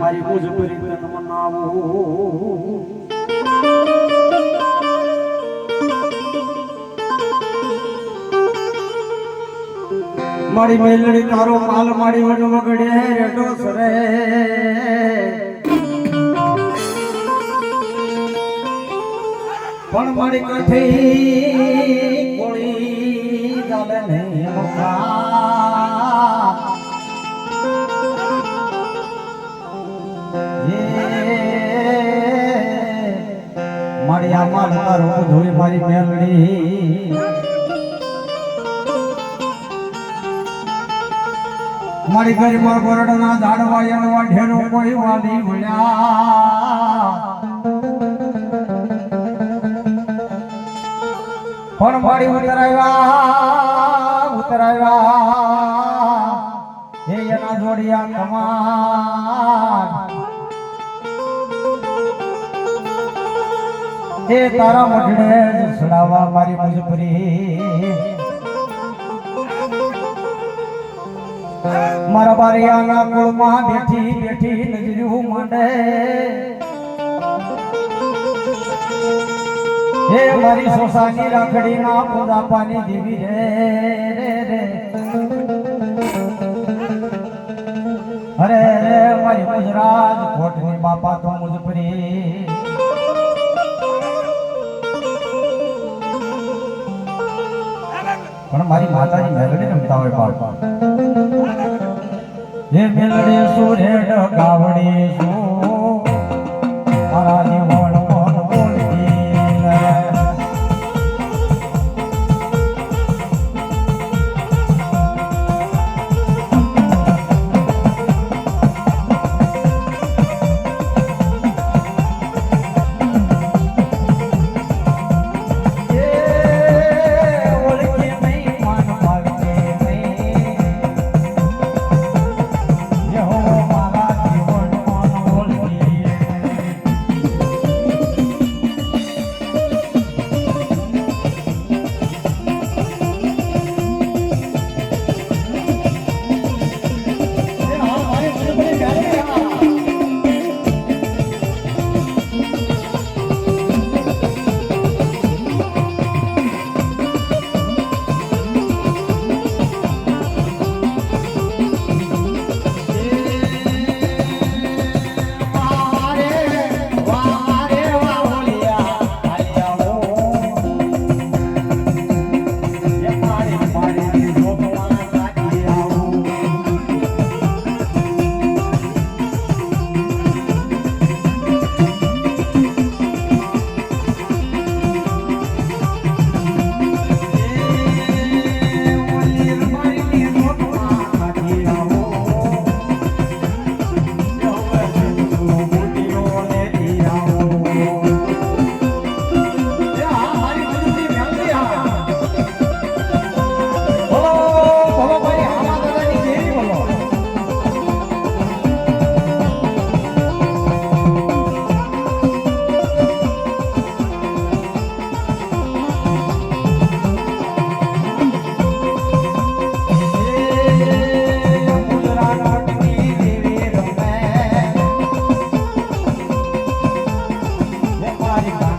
મારી મુજબરી તન મનાવું. મારી મેલડી તારો પાલ મારી વન વગડે રેડો સરે. પણ મારી કઠી કોળી ચાલે ને મુખા મારી આ માલ તારો ધોઈ મારી મેલડી મારી ગરીમાં ગોરડના ઝાડવા એનવા ઢેરો કોઈ વાલી ભણ્યા પણ મારી ઉતરાવ્યા ઉતરાવ્યા. હે એના જોડિયા કમાન એ તારા મઢડે સુડાવા મારી મજબૂરી. મારા બારિયાના કુળમાં બેઠી બેઠી નજર્યું માંડે. હે મારી સોસાની રાખડીના પૂરા પાણી દેવી રે રે રે. અરે રે મારી ગુજરાત કોટની બાપા તો મુજપરી પણ મારી માતાની મેલડી રમતા હોય બાપા મારી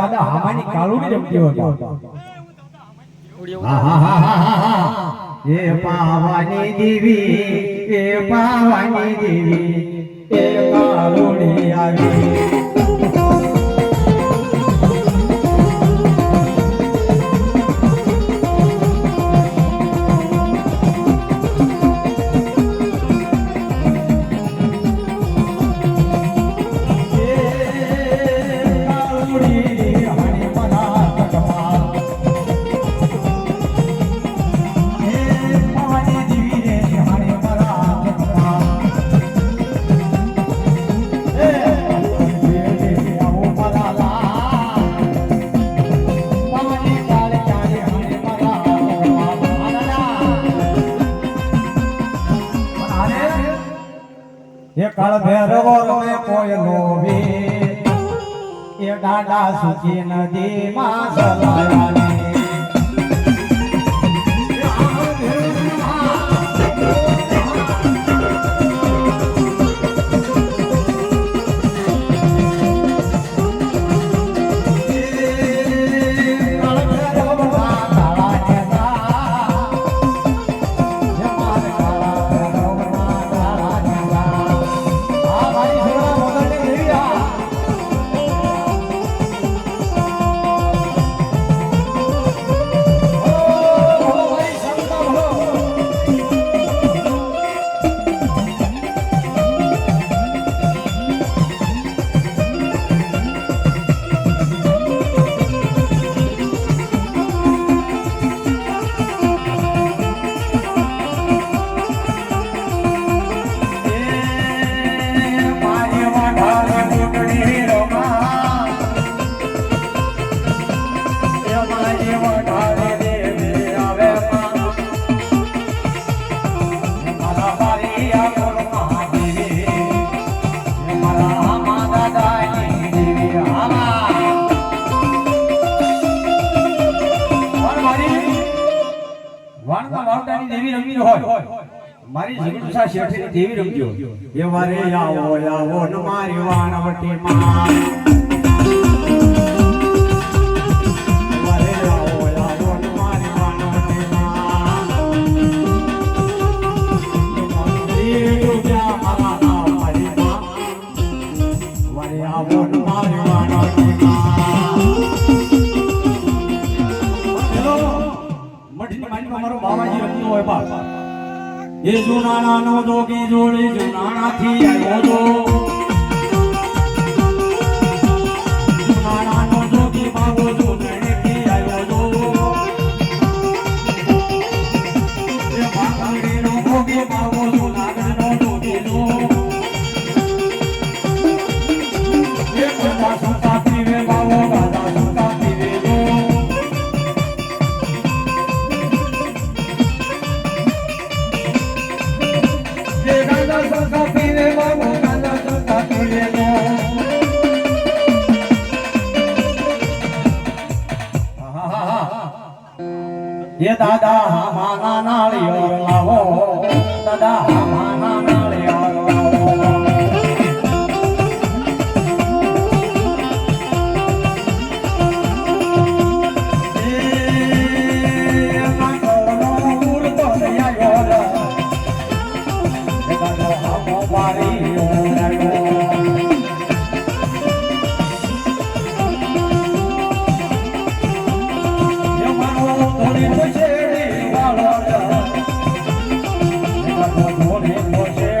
દાદા હામાની કાળુડી રમતી હતા હા હા હા હા હા હા. એ પાવાની દેવી એ પાવાની દેવી એ કાળુડી આવી. કાળ ભેરવો રમે કોઈ લોભી. એ દાદા સુખી નદીમાં સલાયા દેવી હોય. મારી જગદુષા શેઠની દેવી રમજો એવારે આવો આવો ન મારી વાણવટી માં એ જુનાણાનો જોગી જુનાણા થી આવ્યો દાદા હામાના નાળિયો લાવો. દાદા Tá bom, né? Pode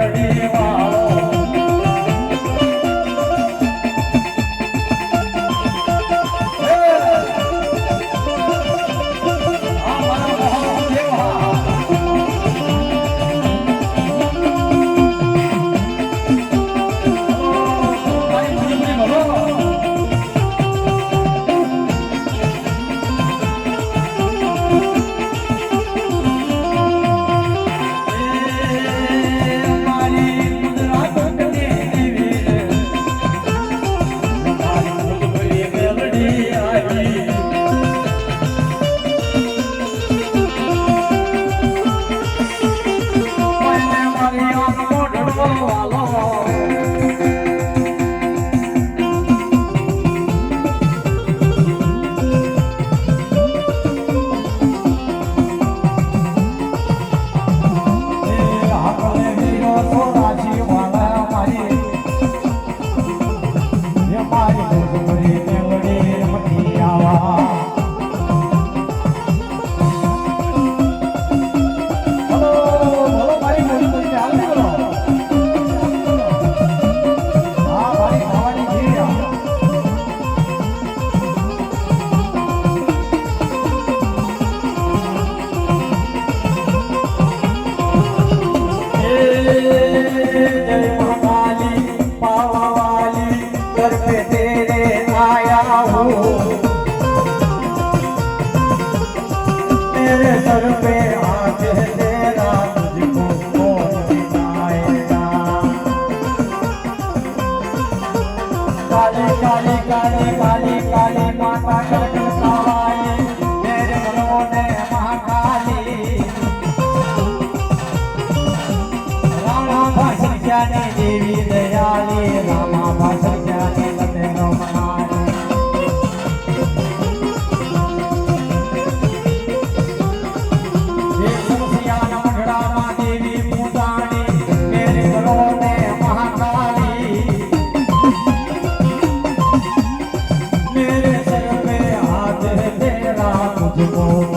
ક્યાંની દેવી દયાલી રામા પાછળ ક્યાંની તમે રમણા Oh.